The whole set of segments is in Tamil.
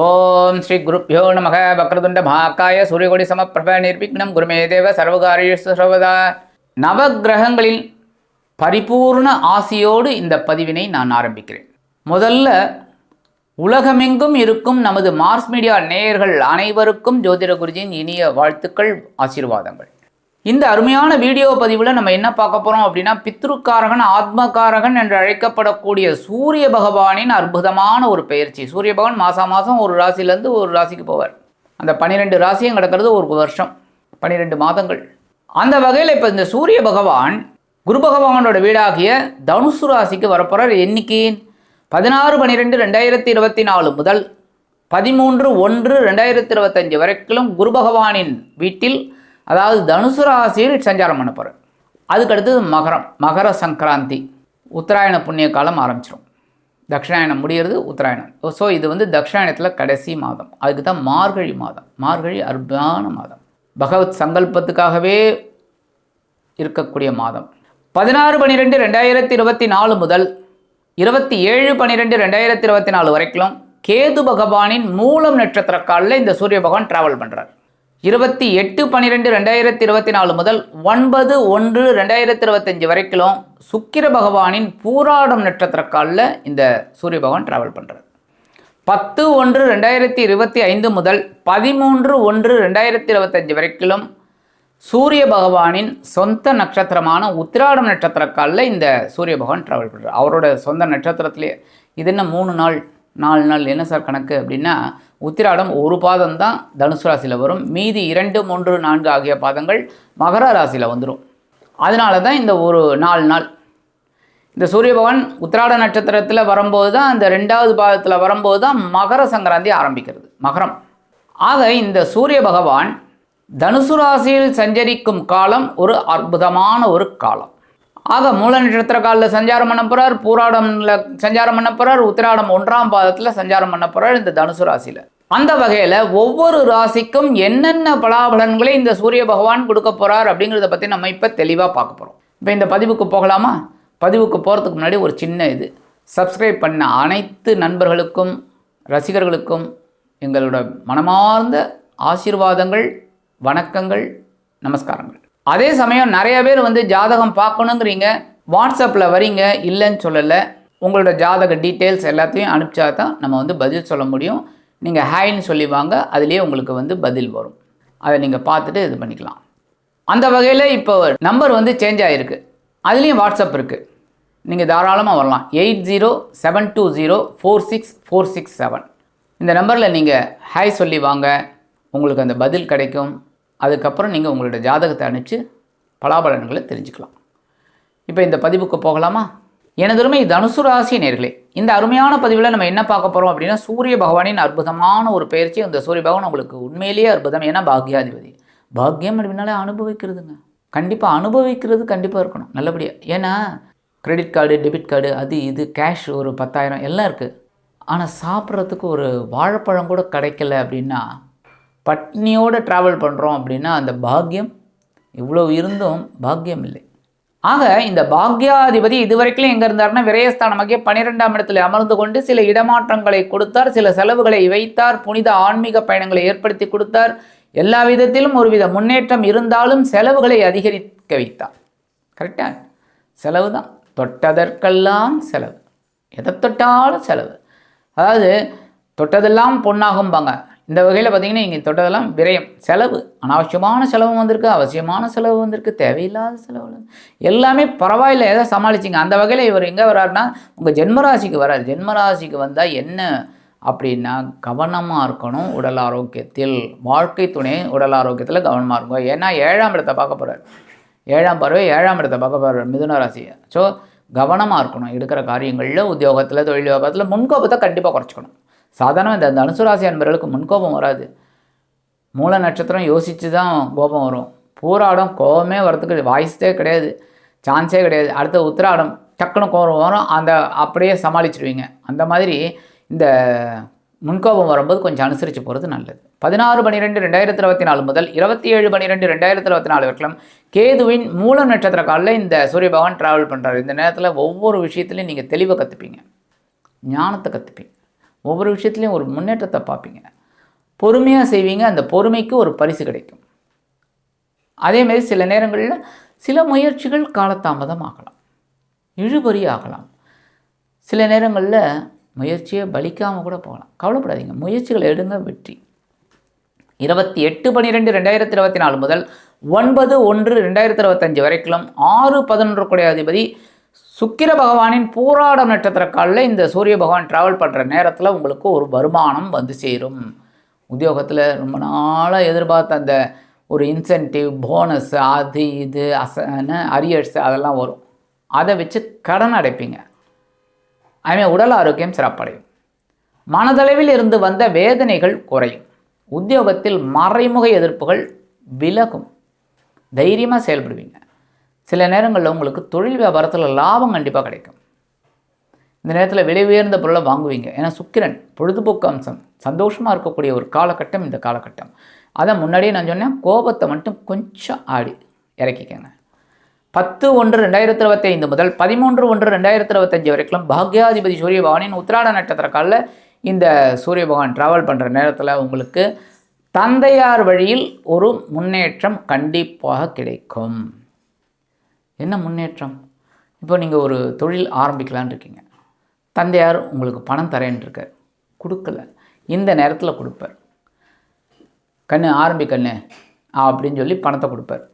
ஓம் ஸ்ரீ குருப்பியோ நமக. வக்ரதுண்ட மகாக்காய சூரியகொடி சமப்பிரப நிர்விக்னம். குருமே தேவ சர்வகாரியேஷு சர்வதா. நவக்கிரகங்களின் பரிபூர்ண ஆசியோடு இந்த பதிவினை நான் ஆரம்பிக்கிறேன். முதல்ல உலகமெங்கும் இருக்கும் நமது மார்ஸ் மீடியா நேயர்கள் அனைவருக்கும் ஜோதிட குருஜியின் இனிய வாழ்த்துக்கள் ஆசீர்வாதங்கள். இந்த அருமையான வீடியோ பதிவில் நம்ம என்ன பார்க்க போகிறோம் அப்படின்னா பித்ருக்காரகன் ஆத்மகாரகன் என்று அழைக்கப்படக்கூடிய சூரிய பகவானின் அற்புதமான ஒரு பயிற்சி. சூரிய பகவான் மாதம் மாதம் ஒரு ராசியிலேருந்து ஒரு ராசிக்கு போவார். அந்த பன்னிரெண்டு ராசியும் கிடக்கிறது ஒரு வருஷம் பன்னிரெண்டு மாதங்கள். அந்த வகையில் இப்போ இந்த சூரிய பகவான் குரு பகவானோட வீடாகிய தனுசு ராசிக்கு வரப்போகிறார் எண்ணிக்கை பதினாறு பன்னிரெண்டு ரெண்டாயிரத்தி இருபத்தி நாலு முதல் பதிமூன்று ஒன்று ரெண்டாயிரத்தி இருபத்தஞ்சு வரைக்கும் குரு பகவானின் வீட்டில் அதாவது தனுசு ராசியில் சஞ்சாரம் பண்ண போகிறார் அதுக்கடுத்தது மகரம் மகர சங்கராந்தி. உத்தராயண புண்ணிய காலம் ஆரம்பிச்சிடும் தட்சிணாயணம் முடிகிறது உத்தராயணம். ஸோ இது வந்து தட்சிணாயணத்தில் கடைசி மாதம். அதுக்கு தான் மார்கழி மாதம். மார்கழி அற்புதமான மாதம். பகவத் சங்கல்பத்துக்காகவே இருக்கக்கூடிய மாதம். பதினாறு பன்னிரெண்டு ரெண்டாயிரத்தி இருபத்தி நாலு முதல் இருபத்தி ஏழு பன்னிரெண்டு ரெண்டாயிரத்தி இருபத்தி நாலு வரைக்கும் கேது பகவானின் மூலம் நட்சத்திர காலில் இந்த சூரிய பகவான் ட்ராவல் பண்ணுறார் இருபத்தி எட்டு பன்னிரெண்டு ரெண்டாயிரத்தி இருபத்தி நாலு முதல் ஒன்பது ஒன்று ரெண்டாயிரத்தி இருபத்தஞ்சு வரைக்கும் சுக்கிர பகவானின் பூராடம் நட்சத்திர காலில் இந்த சூரிய பகவான் ட்ராவல் பண்ணுறார் பத்து ஒன்று ரெண்டாயிரத்தி இருபத்தி ஐந்து முதல் பதிமூன்று ஒன்று ரெண்டாயிரத்தி இருபத்தஞ்சு வரைக்கும் சூரிய பகவானின் சொந்த நட்சத்திரமான உத்திராடம் நட்சத்திர காலில் இந்த சூரிய பகவான் ட்ராவல் பண்ணுறார் அவரோட சொந்த நட்சத்திரத்திலே இது என்ன மூணு நாள் நாலு நாள் என்ன சார் கணக்கு அப்படின்னா உத்திராடம் ஒரு பாதம் தான் தனுசு ராசியில் வரும். மீதி இரண்டு மூன்று நான்கு ஆகிய பாதங்கள் மகர ராசியில் வந்துடும் அதனால தான் இந்த ஒரு நாலு நாள். இந்த சூரிய பகவான் உத்திராட நட்சத்திரத்தில் வரும்போது தான் அந்த ரெண்டாவது பாதத்தில் வரும்போது தான் மகர சங்கராந்தி ஆரம்பிக்கிறது. மகரம். ஆக இந்த சூரிய பகவான் தனுசு ராசியில் சஞ்சரிக்கும் காலம் ஒரு அற்புதமான ஒரு காலம். ஆக மூல நட்சத்திர காலில் சஞ்சாரம் பண்ண போகிறார் பூராடம்ல சஞ்சாரம் பண்ண போகிறார் உத்திராடம் ஒன்றாம் பாதத்தில் சஞ்சாரம் பண்ண போகிறார் இந்த தனுசு ராசியில். அந்த வகையில் ஒவ்வொரு ராசிக்கும் என்னென்ன பலாபலன்களை இந்த சூரிய பகவான் கொடுக்க போகிறார் அப்படிங்கிறத பற்றி நம்ம இப்போ தெளிவாக பார்க்க போகிறோம் இப்போ இந்த பதிவுக்கு போகலாமா? பதிவுக்கு போகிறதுக்கு முன்னாடி ஒரு சின்ன இது. சப்ஸ்கிரைப் பண்ண அனைத்து நண்பர்களுக்கும் ரசிகர்களுக்கும் எங்களோட மனமார்ந்த ஆசீர்வாதங்கள் வணக்கங்கள் நமஸ்காரங்கள். அதே சமயம் நிறைய பேர் வந்து ஜாதகம் பார்க்கணுங்கிறீங்க வாட்ஸ்அப்பில் வரீங்க இல்லைன்னு சொல்லலை. உங்களோட ஜாதக டீட்டெயில்ஸ் எல்லாத்தையும் அனுப்பிச்சா தான் நம்ம வந்து பதில் சொல்ல முடியும். நீங்கள் ஹாய்னு சொல்லி வாங்க அதுலேயே உங்களுக்கு வந்து பதில் வரும். அதை நீங்கள் பார்த்துட்டு இது பண்ணிக்கலாம். அந்த வகையில் இப்போ நம்பர் வந்து சேஞ்ச் ஆகிருக்கு அதுலேயும் வாட்ஸ்அப் இருக்குது நீங்கள் தாராளமாக வரலாம். Eight zero seven two zero four six four six seven. இந்த நம்பரில் நீங்கள் ஹாய் சொல்லி வாங்க. உங்களுக்கு அந்த பதில் கிடைக்கும். அதுக்கப்புறம் நீங்கள் உங்களோட ஜாதகத்தை அனுப்பிச்சு பலாபலன்களை தெரிஞ்சுக்கலாம். இப்போ இந்த பதிவுக்கு போகலாமா? எனதருமை தனுசு ராசி நேர்களே இந்த அருமையான பதிவில் நம்ம என்ன பார்க்க போகிறோம் அப்படின்னா சூரிய பகவானின் அற்புதமான ஒரு பயிற்சி இந்த சூரிய பகவான் உங்களுக்கு உண்மையிலேயே அற்புதம். ஏன்னா பாக்யாதிபதி. பாக்யம் அப்படின்னாலே அனுபவிக்கிறதுங்க. கண்டிப்பாக அனுபவிக்கிறது கண்டிப்பாக இருக்கணும் நல்லபடியாக ஏன்னா கிரெடிட் கார்டு டெபிட் கார்டு அது இது கேஷ் ஒரு பத்தாயிரம் எல்லாம் இருக்குது ஆனால் சாப்பிட்றதுக்கு ஒரு வாழைப்பழம் கூட கிடைக்கல அப்படின்னா பட்னியோடு ட்ராவல் பண்ணுறோம் அப்படின்னா அந்த பாக்கியம் இவ்வளோ இருந்தும் பாக்கியம் இல்லை. ஆக இந்த பாக்யாதிபதி இதுவரைக்கும் எங்கே இருந்தார்னா விரயஸ்தானமாகிய பன்னிரெண்டாம் இடத்தில் அமர்ந்து கொண்டு சில இடமாற்றங்களை கொடுத்தார் சில செலவுகளை வைத்தார் புனித ஆன்மீக பயணங்களை ஏற்படுத்தி கொடுத்தார். எல்லா விதத்திலும் ஒருவித முன்னேற்றம் இருந்தாலும் செலவுகளை அதிகரிக்க வைத்தார். கரெக்டா செலவு தான். தொட்டதற்கெல்லாம் செலவு. எதை தொட்டாலும் செலவு. அதாவது தொட்டதெல்லாம் பொண்ணாகும்பாங்க இந்த வகையில் பார்த்தீங்கன்னா இங்கே தொட்டதெல்லாம் விரயம் செலவு. அனாவசியமான செலவு வந்திருக்கு அவசியமான செலவு வந்திருக்கு தேவையில்லாத செலவு எல்லாமே பரவாயில்ல ஏதோ சமாளிச்சிங்க. அந்த வகையில் இவர் எங்கே வர்றாருன்னா உங்கள் ஜென்மராசிக்கு வராரு. ஜென்மராசிக்கு வந்தால் என்ன அப்படின்னா கவனமாக இருக்கணும் உடல் ஆரோக்கியத்தில். வாழ்க்கை துணை உடல் ஆரோக்கியத்தில் கவனமாக இருக்கும் ஏன்னா ஏழாம் இடத்தை பார்க்க போகிறார் ஏழாம் பறவை ஏழாம் இடத்தை பார்க்க போகிறார் மிதுன ராசியை. ஸோ கவனமாக இருக்கணும். எடுக்கிற காரியங்களில் உத்தியோகத்தில் தொழில் வியாபாரத்தில் முன்கோபத்தை கண்டிப்பாக குறைச்சிக்கணும். சாதாரண இந்த தனுசு ராசி அன்பர்களுக்கு முன்கோபம் வராது. மூல நட்சத்திரம் யோசித்து தான் கோபம் வரும். பூராடம் கோபமே வரத்துக்கு வாய்ஸே கிடையாது. சான்ஸே கிடையாது. அடுத்த உத்திராடம் டக்குன்னு கோபம் வரும். அந்த அப்படியே சமாளிச்சிடுவீங்க. அந்த மாதிரி இந்த முன்கோபம் வரும்போது கொஞ்சம் அனுசரித்து போகிறது நல்லது. பதினாறு பன்னிரெண்டு ரெண்டாயிரத்தி இருபத்தி நாலு முதல் இருபத்தி ஏழு பன்னிரெண்டு ரெண்டாயிரத்தி இருபத்தி நாலு வரைக்கும் கேதுவின் மூல நட்சத்திர காலில் இந்த சூரிய பகவான் ட்ராவல் பண்ணுறாரு இந்த நேரத்தில் ஒவ்வொரு விஷயத்துலையும் நீங்கள் தெளிவை கற்றுப்பீங்க ஞானத்தை கற்றுப்பீங்க ஒவ்வொரு விஷயத்துலையும் ஒரு முன்னேற்றத்தை பார்ப்பீங்க. பொறுமையாக செய்வீங்க அந்த பொறுமைக்கு ஒரு பரிசு கிடைக்கும். அதேமாரி சில நேரங்களில் சில முயற்சிகள் காலதாமதம் ஆகலாம். இழுபறி ஆகலாம். சில நேரங்களில் முயற்சியை பலிக்காமல் கூட போகலாம். கவலைப்படாதீங்க. முயற்சிகள் எடுங்க வெற்றி. இருபத்தி எட்டு பன்னிரெண்டு ரெண்டாயிரத்தி இருபத்தி நாலு முதல் ஒன்பது ஒன்று ரெண்டாயிரத்தி இருபத்தஞ்சு வரைக்கும் ஆறு பதினொன்று குடைய அதிபதி சுக்கிர பகவானின் பூராடம் நட்சத்திர காலில் இந்த சூரிய பகவான் ட்ராவல் பண்ணுற நேரத்தில் உங்களுக்கு ஒரு வருமானம் வந்து சேரும். உத்தியோகத்தில் ரொம்ப நாளாக எதிர்பார்த்த அந்த ஒரு இன்சென்டிவ் போனஸ் அது இது அச அரியர்ஸ் அதெல்லாம் வரும். அதை வச்சு கடன் அடைப்பீங்க. அதுமாதிரி உடல் ஆரோக்கியம் சிறப்படையும். மனதளவில் இருந்து வந்த வேதனைகள் குறையும். உத்தியோகத்தில் மறைமுக எதிர்ப்புகள் விலகும். தைரியமாக செயல்படுவீங்க. சில நேரங்களில் உங்களுக்கு தொழில் வியாபாரத்தில் லாபம் கண்டிப்பாக கிடைக்கும். இந்த நேரத்தில் விலை உயர்ந்த பொருளை வாங்குவீங்க. ஏன்னா சுக்கிரன் பொழுதுபோக்கு அம்சம். சந்தோஷமாக இருக்கக்கூடிய ஒரு காலகட்டம் இந்த காலகட்டம். அதை முன்னாடியே நான் சொன்னேன் கோபத்தை மட்டும் கொஞ்சம் ஆடி இறக்கிக்கங்க. பத்து ஒன்று ரெண்டாயிரத்தி இருபத்தி ஐந்து முதல் பதிமூன்று ஒன்று ரெண்டாயிரத்தி இருபத்தஞ்சு வரைக்கும் பாக்யாதிபதி சூரிய பகவானின் உத்திராட நட்சத்திர காலில் இந்த சூரிய பகவான் ட்ராவல் பண்ணுற நேரத்தில் உங்களுக்கு தந்தையார் வழியில் ஒரு முன்னேற்றம் கண்டிப்பாக கிடைக்கும். என்ன முன்னேற்றம்? இப்போ நீங்கள் ஒரு தொழில் ஆரம்பிக்கலான் இருக்கீங்க. தந்தையார் உங்களுக்கு பணம் தரேன்னு கொடுக்கல. இந்த நேரத்தில் கொடுப்பார். கண்ணு ஆரம்பி கண்ணு அப்படின்னு சொல்லி பணத்தை கொடுப்பார்.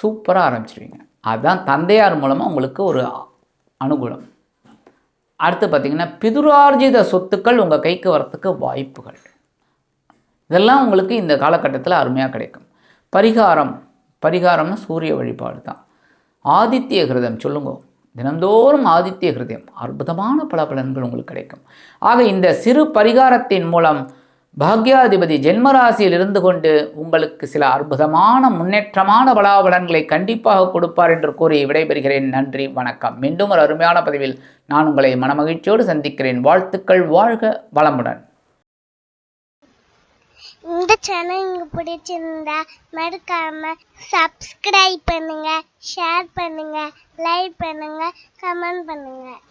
சூப்பராக ஆரம்பிச்சிருவீங்க. அதுதான் தந்தையார் மூலமாக உங்களுக்கு ஒரு அனுகூலம். அடுத்து பார்த்திங்கன்னா பிதுரார்ஜித சொத்துக்கள் உங்கள் கைக்கு வரத்துக்கு வாய்ப்புகள். இதெல்லாம் உங்களுக்கு இந்த காலகட்டத்தில் அருமையாக கிடைக்கும். பரிகாரம். பரிகாரம்னு சூரிய வழிபாடு தான். ஆதித்ய ஹிருதம் சொல்லுங்க. தினந்தோறும் ஆதித்ய ஹிருதயம் அற்புதமான பல பலன்கள் உங்களுக்கு கிடைக்கும். ஆக இந்த சிறு பரிகாரத்தின் மூலம் பாக்யாதிபதி ஜென்மராசியில் இருந்து கொண்டு உங்களுக்கு சில அற்புதமான முன்னேற்றமான பலாபலன்களை கண்டிப்பாக கொடுப்பார் என்று கூறி விடைபெறுகிறேன். நன்றி வணக்கம். மீண்டும் ஒரு அருமையான பதிவில் நான் உங்களை மனமகிழ்ச்சியோடு சந்திக்கிறேன். வாழ்த்துக்கள் வாழ்க வளமுடன். இந்த சேனல் உங்களுக்கு பிடிச்சிருந்தா மறக்காம சப்ஸ்கிரைப் பண்ணுங்க. ஷேர் பண்ணுங்கள் லைக் பண்ணுங்கள் கமெண்ட் பண்ணுங்கள்